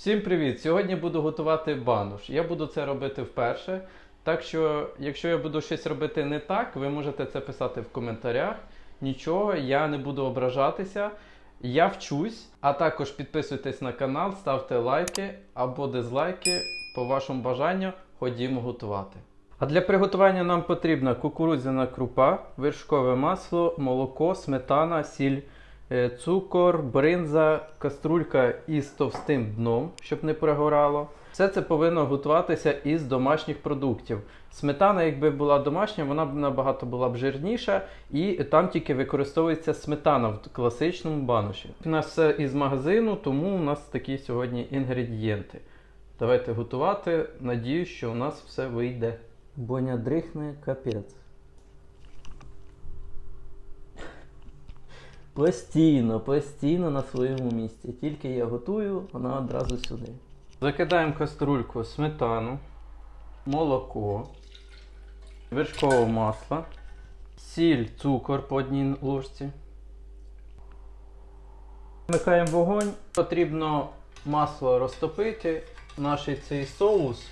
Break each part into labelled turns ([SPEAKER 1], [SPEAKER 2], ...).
[SPEAKER 1] Всім привіт! Сьогодні буду готувати бануш. Я буду це робити вперше. Так що, якщо я буду щось робити не так, ви можете це писати в коментарях. Нічого, я не буду ображатися. Я вчусь, а також підписуйтесь на канал, ставте лайки або дизлайки по вашому бажанню. Ходімо готувати. А для приготування нам потрібна кукурудзяна крупа, вершкове масло, молоко, сметана, сіль, цукор, бринза, каструлька із товстим дном, щоб не прогорало. Все це повинно готуватися із домашніх продуктів. Сметана, якби була домашня, вона б набагато була б жирніша, і там тільки використовується сметана в класичному бануші. У нас все із магазину, тому у нас такі сьогодні інгредієнти. Давайте готувати. Надіюсь, що у нас все вийде. Боня дрихне капець. Постійно, постійно на своєму місці. Тільки я готую, вона одразу сюди. Закидаємо каструльку сметану, молоко, вершкове масло, сіль, цукор по одній ложці. Вмикаємо вогонь. Потрібно масло розтопити. Наш цей соус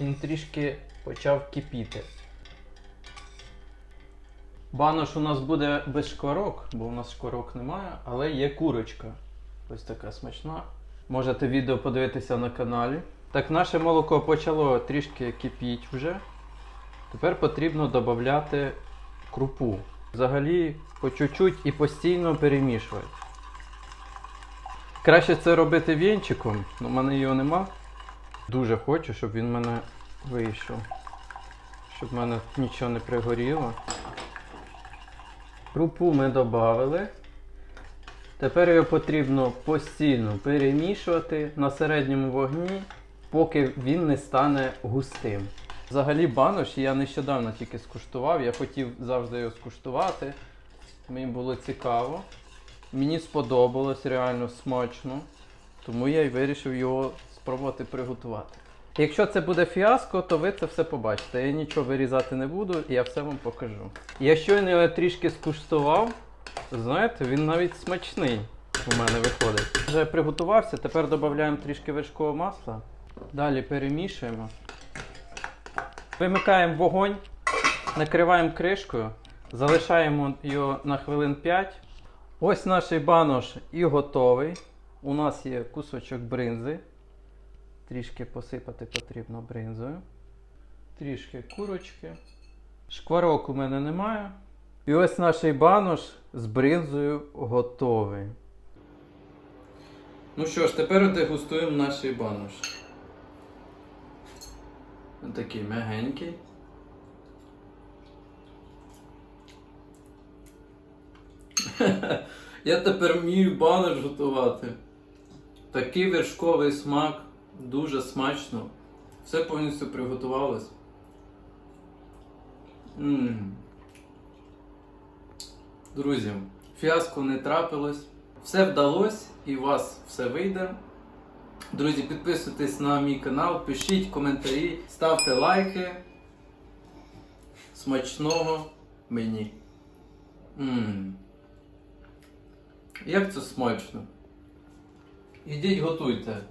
[SPEAKER 1] він трішки почав кипіти. Банош у нас буде без шкварок, бо у нас шкварок немає, але є курочка. Ось така смачна. Можете відео подивитися на каналі. Так, наше молоко почало трішки кипіти вже. Тепер потрібно додати крупу. Взагалі по чуть-чуть і постійно перемішувати. Краще це робити вінчиком, але в мене його нема. Дуже хочу, щоб він в мене вийшов. Щоб в мене нічого не пригоріло. Крупу ми додали. Тепер його потрібно постійно перемішувати на середньому вогні, поки він не стане густим. Взагалі банош я нещодавно тільки скуштував, я хотів завжди його скуштувати. Мені було цікаво. Мені сподобалось реально смачно, тому я й вирішив його спробувати приготувати. Якщо це буде фіаско, то ви це все побачите. Я нічого вирізати не буду, я все вам покажу. Я щойно його трішки скуштував. Знаєте, він навіть смачний у мене виходить. Вже приготувався, тепер додаємо трішки вершкового масла. Далі перемішуємо. Вимикаємо вогонь, накриваємо кришкою, залишаємо його на хвилин 5. Ось наш банош і готовий. У нас є кусочок бринзи. Трішки посипати потрібно бринзою. Трішки курочки. Шкварок у мене немає. І ось наш банош з бринзою готовий. Ну що ж, тепер дегустуємо наш банош. Ось Такий м'ягенький. Я тепер вмію банош готувати. Такий вершковий смак, дуже смачно. Все повністю приготувалось. Ммм. Друзі, фіаско не трапилось. Все вдалося і у вас все вийде. Друзі, підписуйтесь на мій канал, пишіть коментарі, ставте лайки. Смачного мені. Ммм. Як це смачно. Ідіть готуйте.